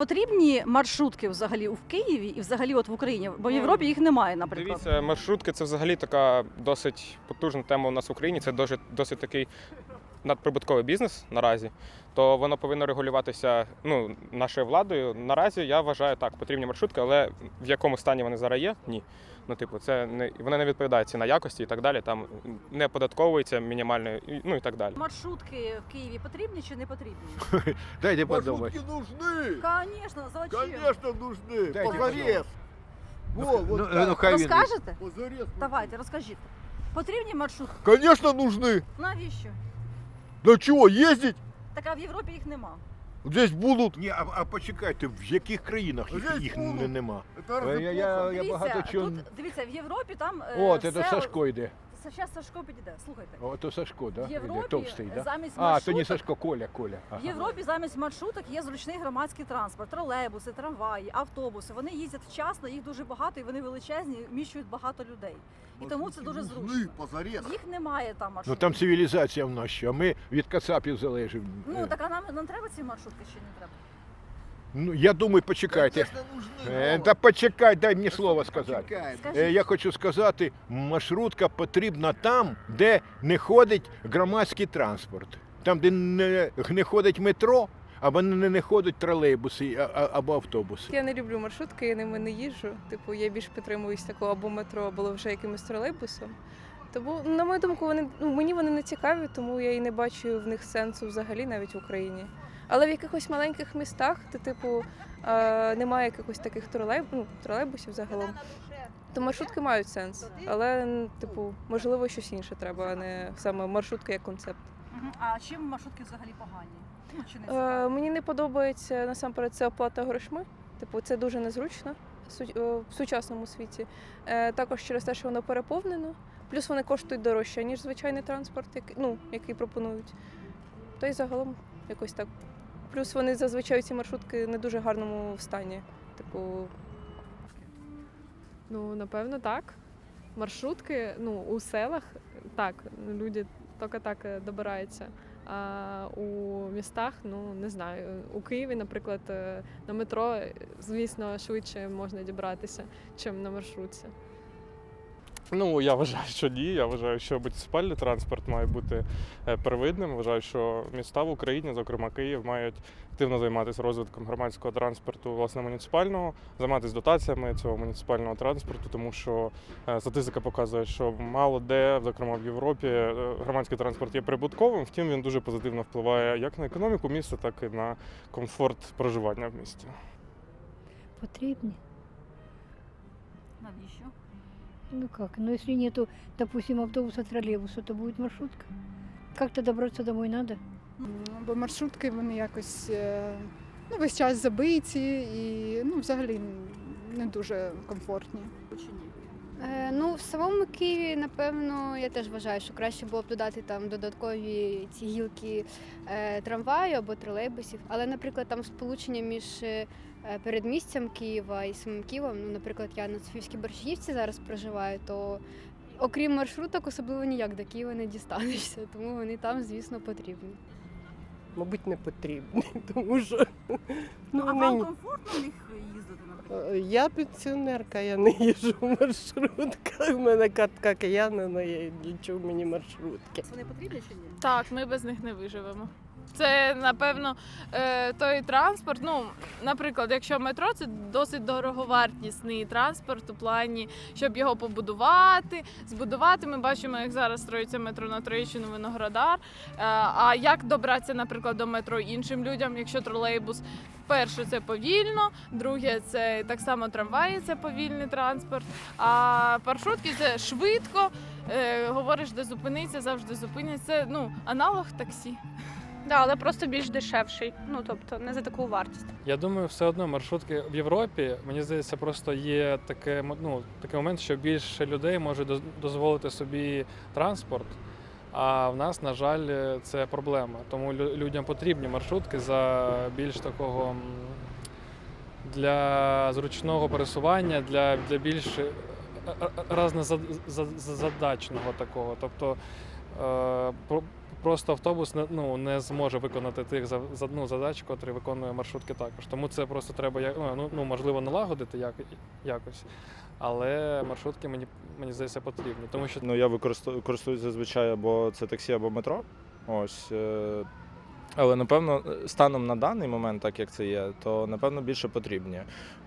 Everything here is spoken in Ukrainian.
Потрібні маршрутки взагалі в Києві і взагалі от в Україні, бо в Європі їх немає, наприклад. Дивіться, маршрутки це взагалі така досить потужна тема у нас в Україні. Це досить, досить такий надприбутковий бізнес наразі. То воно повинно регулюватися ну, нашою владою. Наразі я вважаю так, потрібні маршрутки, але в якому стані вони зараз є? Ні. Ну, типу, це не вони не відповідають ціна якості і так далі. Там не оподатковується мінімальною, і- ну і так далі. Маршрутки в Києві потрібні чи не потрібні? Дайте подумать. Маршрутки нужны! Звісно, зачем? Конечно нужны! Дайте Позарез! Во, Ну, вот ну, так. ну, хай він- Розкажете? Позарез. Давайте, розкажіть. Потрібні маршрутки? Конечно нужны! Навіщо? Для чого їздять? Так а в Європі їх нема. Десь будут. Ні, а, а почекайте, в яких країнах їх, Здесь їх не, нема? Это Я, я, я, плохо? я багато Дивіться, чого. тут, дивіться, в Європі там е, О, це сел- Сашко йде. Зараз Сашко підійде, слухайте. О, то Сашко, да? В Європі товстий, да? замість А, то не маршруток Сашко, Коля, Коля. В Європі замість маршруток є зручний громадський транспорт, тролейбуси, трамваї, автобуси. Вони їздять вчасно, їх дуже багато і вони величезні, вміщують багато людей. І тому це дуже зручно. Позарез. Їх немає там Ну там цивілізація в нас ще, а ми від кацапів залежимо. Ну так а нам, нам треба ці маршрутки чи не треба? Ну, я думаю, почекайте. Е, Та почекай, дай мені слово сказати. Е, Я хочу сказати, маршрутка потрібна там, де не ходить громадський транспорт. Там, де не, не ходить метро, або не, не ходять тролейбуси а- а- або автобуси. Я не люблю маршрутки, я ними не їжджу. Типу, я більш підтримуюсь такого або метро, або вже якимось тролейбусом. Тому, на мою думку, вони ну, мені вони не цікаві, тому я і не бачу в них сенсу взагалі навіть в Україні. Але в якихось маленьких містах, де, типу, е, немає якихось таких тролейб... ну, тролейбусів загалом, то маршрутки мають сенс. Але, типу, можливо, щось інше треба, а не саме маршрутка як концепт. А чим маршрутки взагалі погані? Ну, чи не Е, мені не подобається насамперед це оплата грошми. Типу, це дуже незручно е, в сучасному світі. Е, також через те, що воно переповнено. Плюс вони коштують дорожче, ніж звичайний транспорт, який, ну, який пропонують. Та й загалом якось так. Плюс вони зазвичай ці маршрутки не дуже гарному стані. Типу, Ну, напевно, так. Маршрутки, ну, у селах так, люди тільки так е, добираються. А у містах, ну не знаю. У Києві, наприклад, е, на метро, е, звісно, швидше можна дібратися, чим на маршрутці. Ну я вважаю, що ні. Я вважаю, що муніципальний транспорт має бути е, первинним. Вважаю, що міста в Україні, зокрема Київ, мають активно займатися розвитком громадського транспорту, власне, муніципального, займатися дотаціями цього муніципального транспорту, тому що е, статистика показує, що мало де, зокрема в Європі, е, громадський транспорт є прибутковим. Втім, він дуже позитивно впливає як на економіку міста, так і на комфорт проживання в місті. Потребны. Навіщо? Ну как? Ну если нету, допустим, автобуса, троллейбуса, то будет маршрутка. Как-то добраться домой надо. М, Бо маршрутки вони якось е, ну, весь час забиті і ну, взагалі не дуже комфортні. Чи ні? Е, ну, в самому Києві, напевно, я теж вважаю, що краще було б додати там додаткові ці гілки е, трамваю або тролейбусів. Але, наприклад, там сполучення між е, передмістям Києва і самим Києвом, ну, наприклад, я на Софійській Борщагівці зараз проживаю, то окрім маршруток, особливо ніяк до Києва не дістанешся, тому вони там, звісно, потрібні. Мабуть, не потрібний, тому що Ну, ну, а вам комфортно в них їздити, наприклад? Е, я пенсіонерка, я не їжджу в маршрутках. У мене катка киянина, я чого мені маршрутки. Вони потрібні чи ні? Так, ми без них не виживемо. Це напевно е, той транспорт. Ну, наприклад, якщо метро це досить дороговартісний транспорт у плані, щоб його побудувати, збудувати. Ми бачимо, як зараз строїться метро на Троєщину Виноградар. Е, а як добратися, наприклад, до метро іншим людям, якщо тролейбус? Перше, це повільно, друге, це так само трамваї, це повільний транспорт. А маршрутки це швидко. Е, говориш, де зупиниться, завжди зупиняться. Це ну, аналог таксі. Да, але просто більш дешевший. Ну тобто не за таку вартість. Я думаю, все одно маршрутки в Європі, мені здається, просто є таке, ну, такий момент, що більше людей може дозволити собі транспорт. А в нас, на жаль, це проблема. Тому людям потрібні маршрутки за більш такого для зручного пересування, для, для більш е, е, разнозадачного такого. Тобто е, просто автобус не, ну, не зможе виконати тих за, за- ну, задач, котрі виконує маршрутки також. Тому це просто треба ну, ну, можливо налагодити як, якось. Але маршрутки мені, мені здається потрібні. Тому що Ну, я використовую зазвичай або це таксі, або метро. Ось. е, Але напевно, станом на даний момент, так як це є, то напевно більше потрібні.